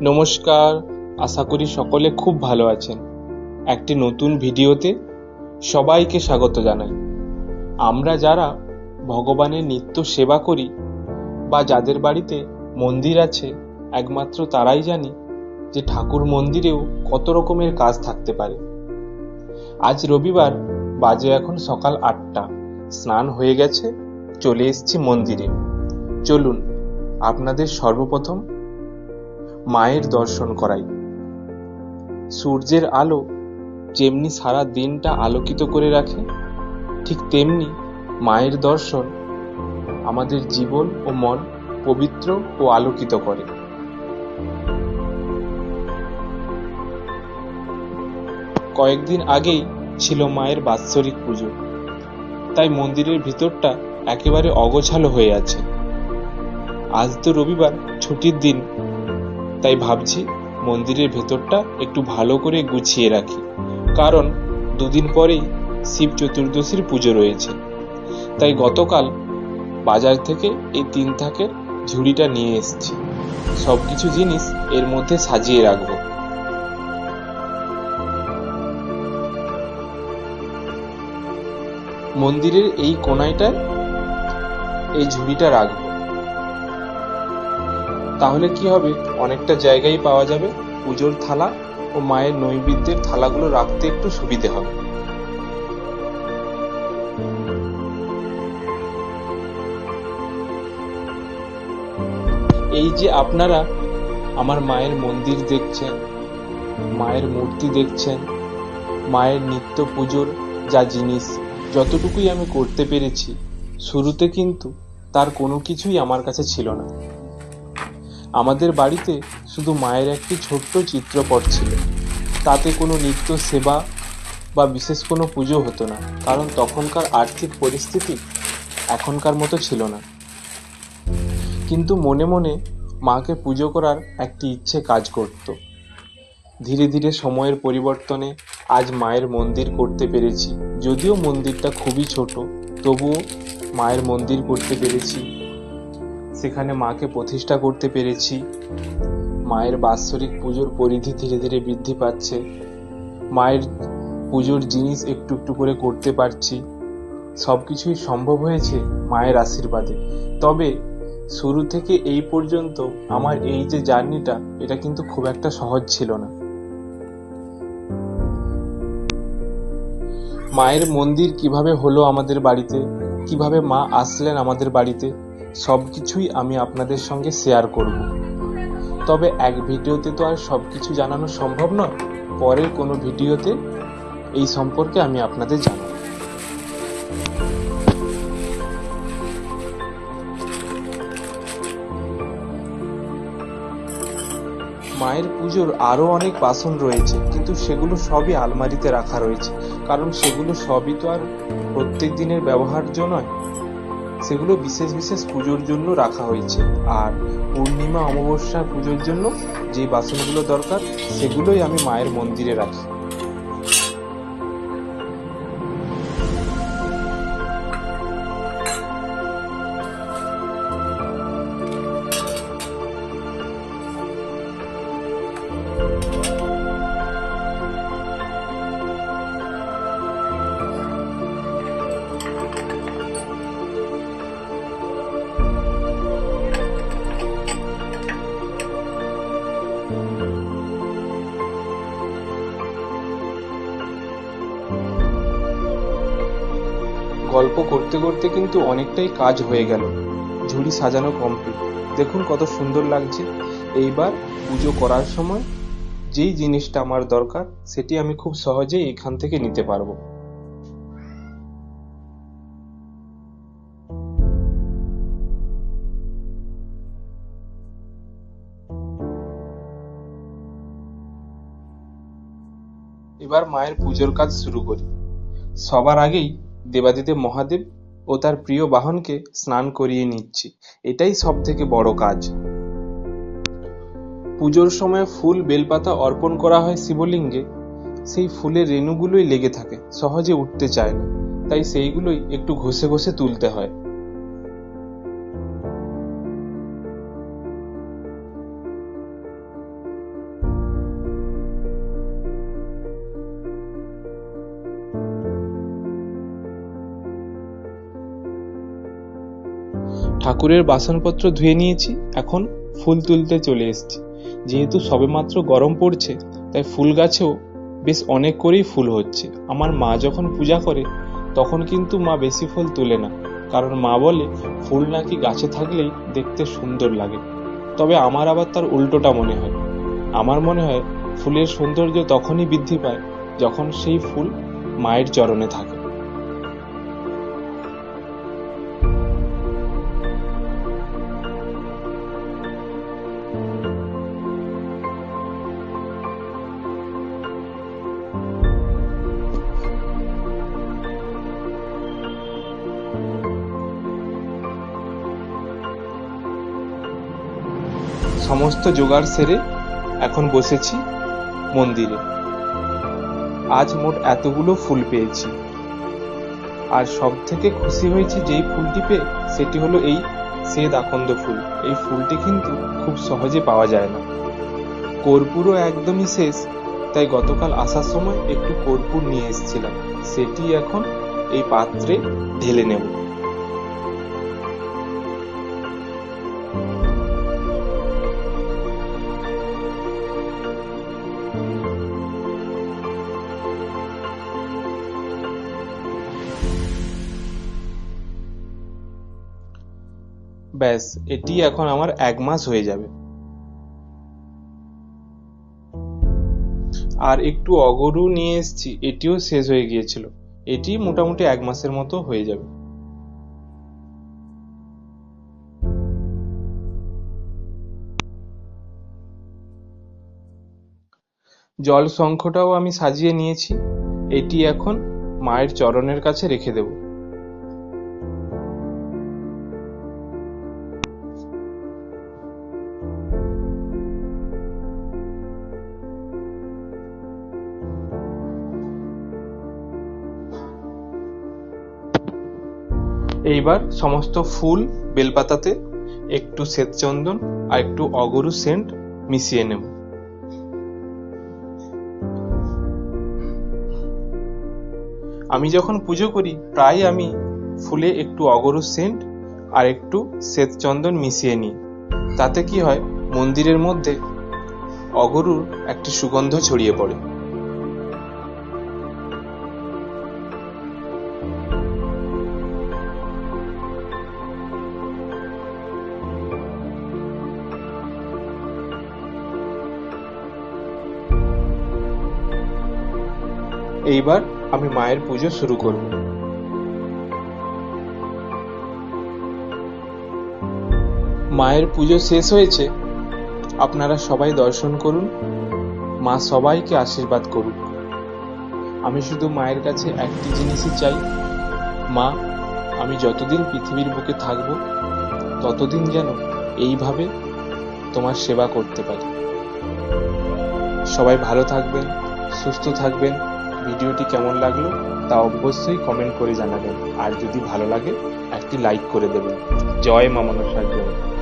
নমস্কার, আশা করি সকলে খুব ভালো আছেন। একটি নতুন ভিডিওতে সবাইকে স্বাগত জানাই। আমরা যারা ভগবানের নিত্য সেবা করি বা যাদের বাড়িতে মন্দির আছে, একমাত্র তারাই জানি যে ঠাকুর মন্দিরেও কত রকমের কাজ থাকতে পারে। আজ রবিবার, বাজে এখন সকাল আটটা। স্নান হয়ে গেছে, চলে এসেছি মন্দিরে। চলুন, আপনাদের সর্বপ্রথম মায়ের দর্শন করাই। সূর্যের আলো যেমনি সারা দিনটা আলোকিত করে রাখে, ঠিক তেমনি মায়ের দর্শন আমাদের জীবন ও মন পবিত্র ও আলোকিত করে। কয়েকদিন আগেই ছিল মায়ের বাৎসরিক পুজো। তাই মন্দিরের ভিতরটা একেবারে অগোছালো হয়ে আছে। আজ তো রবিবার, ছুটির দিন। তাই ভাবছি মন্দিরের ভেতরটা একটু ভালো করে গুছিয়ে রাখি। কারণ দুদিন পরেই শিব চতুর্দশীর পুজো রয়েছে। তাই গতকাল বাজার থেকে এই তিন থাকের ঝুড়িটা নিয়ে এসেছি। সব কিছু জিনিস এর মধ্যে সাজিয়ে রাখব। মন্দিরের এই কোনায়টায় এই ঝুড়িটা রাখব। তাহলে কি হবে? অনেকটা জায়গায় পাওয়া যাবে। পুজোর থালা ও মায়ের নৈবেদ্যের থালাগুলো রাখতে একটু সুবিধে হবে। এই যে আপনারা আমার মায়ের মন্দির দেখছেন, মায়ের মূর্তি দেখছেন, মায়ের নিত্য পুজোর যা জিনিস, যতটুকুই আমি করতে পেরেছি, শুরুতে কিন্তু তার কোনো কিছুই আমার কাছে ছিল না। আমাদের বাড়িতে শুধু মায়ের একটি ছোট্ট চিত্রপট ছিল। তাতে কোনো নিত্য সেবা বা বিশেষ কোনো পুজো হতো না, কারণ তখনকার আর্থিক পরিস্থিতি এখনকার মতো ছিল না। কিন্তু মনে মনে মাকে পুজো করার একটি ইচ্ছে কাজ করত। ধীরে ধীরে সময়ের পরিবর্তনে আজ মায়ের মন্দির করতে পেরেছি। যদিও মন্দিরটা খুবই ছোট, তবুও মায়ের মন্দির করতে পেরেছি। সেখানে মাকে প্রতিষ্ঠা করতে পেরেছি। মায়ের বাৎসরিক পুজোর পরিধি ধীরে ধীরে বৃদ্ধি পাচ্ছে। মায়ের পুজোর জিনিস একটু একটু করে করতে পারছি। সব কিছুই সম্ভব হয়েছে মায়ের আশীর্বাদে। তবে শুরু থেকে এই পর্যন্ত আমার এই যে জার্নিটা, এটা কিন্তু খুব একটা সহজ ছিল না। মায়ের মন্দির কীভাবে হলো আমাদের বাড়িতে? কীভাবে মা আসলেন আমাদের বাড়িতে? সব কিছুই আমি আপনাদের সঙ্গে শেয়ার করব। তবে এক ভিডিওতে তো আর সব কিছু জানানো সম্ভব নয়, পরের কোনো ভিডিওতে এই সম্পর্কে আমি আপনাদের জানাব। মায়ের পুজোর আরও অনেক বাসন রয়েছে, কিন্তু সেগুলো সবই আলমারিতে রাখা রয়েছে, কারণ সেগুলো সবই তো আর প্রত্যেক দিনের ব্যবহার্য নয়। সেগুলো বিশেষ বিশেষ পুজোর জন্য রাখা হয়েছে। আর পূর্ণিমা অমাবস্যা পুজোর জন্য যে বাসনগুলো দরকার, সেগুলোই আমি মায়ের মন্দিরে রাখি। গল্প করতে করতে কিন্তু অনেকটাই কাজ হয়ে গেল। ঝুড়ি সাজানো কমপ্লিট দেখুন কত সুন্দর লাগছে। এইবার পুজো করার সময় যেই জিনিসটা আমার দরকার, সেটি আমি খুব সহজেই এখান থেকে নিতে পারব। এবার মায়ের পুজোর কাজ শুরু করি। সবার আগেই দেবাদিদেব মহাদেব ও তার প্রিয় বাহনকে স্নান করিয়ে নিচ্ছি। এটাই সব থেকে বড় কাজ। পুজোর সময় ফুল বেলপাতা অর্পণ করা হয় শিবলিঙ্গে। সেই ফুলের রেণুগুলোই লেগে থাকে, সহজে উঠতে চায় না। তাই সেইগুলোই একটু ঘষে ঘষে তুলতে হয়। ঠাকুরের বাসনপত্র ধুয়ে নিয়েছি, এখন ফুল তুলতে চলে এসেছি। যেহেতু সবেমাত্র গরম পড়ছে, তাই ফুল গাছেও বেশ অনেক করেই ফুল হচ্ছে। আমার মা যখন পূজা করে, তখন কিন্তু মা বেশি ফুল তুলে না, কারণ মা বলে ফুল নাকি গাছে থাকলেই দেখতে সুন্দর লাগে। তবে আমার আবার তার উল্টোটা মনে হয়। আমার মনে হয় ফুলের সৌন্দর্য তখনই বৃদ্ধি পায় যখন সেই ফুল মায়ের চরণে থাকে। সমস্ত জোগাড় সেরে এখন বসেছি মন্দিরে। আজ মোট এতগুলো ফুল পেয়েছি। আর সব থেকে খুশি হয়েছি যেই ফুলটি পেয়ে, সেটি হলো এই শ্বেত আকন্দ ফুল। এই ফুলটি কিন্তু খুব সহজে পাওয়া যায় না। কর্পূরও একদমই শেষ, তাই গতকাল আসার সময় একটু কর্পূর নিয়ে এসেছিলাম। সেটি এখন এই পাত্রে ঢেলে নেব। ব্যাস, এটি এখন আমার এক মাস হয়ে যাবে। আর একটু অগরু নিয়ে এসেছি, এটিও শেষ হয়ে গিয়েছিল। এটি মোটামুটি এক মাসের মতো হয়ে যাবে। জল শঙ্খটাও আমি সাজিয়ে নিয়েছি। এটি এখন মায়ের চরণের কাছে রেখে দেব। এইবার সমস্ত ফুল বেলপাতাতে একটু শ্বেতচন্দন আর একটু অগরু সেন্ট মিশিয়ে নেব। আমি যখন পুজো করি, প্রায় আমি ফুলে একটু অগরু সেন্ট আর একটু শ্বেতচন্দন মিশিয়ে নিই। তাতে কি হয়, মন্দিরের মধ্যে অগরুর একটি সুগন্ধ ছড়িয়ে পড়ে। এইবার আমি মায়ের পুজো শুরু করব। মায়ের পুজো শেষ হয়েছে, আপনারা সবাই দর্শন করুন, মা সবাইকে আশীর্বাদ করুন আমি শুধু মায়ের কাছে একটি জিনিসই চাই, মা, আমি যতদিন পৃথিবীর বুকে থাকব, ততদিন যেন এইভাবে তোমার সেবা করতে পারি। সবাই ভালো থাকবেন, সুস্থ থাকবেন ভিডিওটি কেমন লাগল তা অবশ্যই কমেন্ট করে জানাবেন। আর যদি ভালো লাগে, একটি লাইক করে দেবেন। জয় মা মনসার জয়।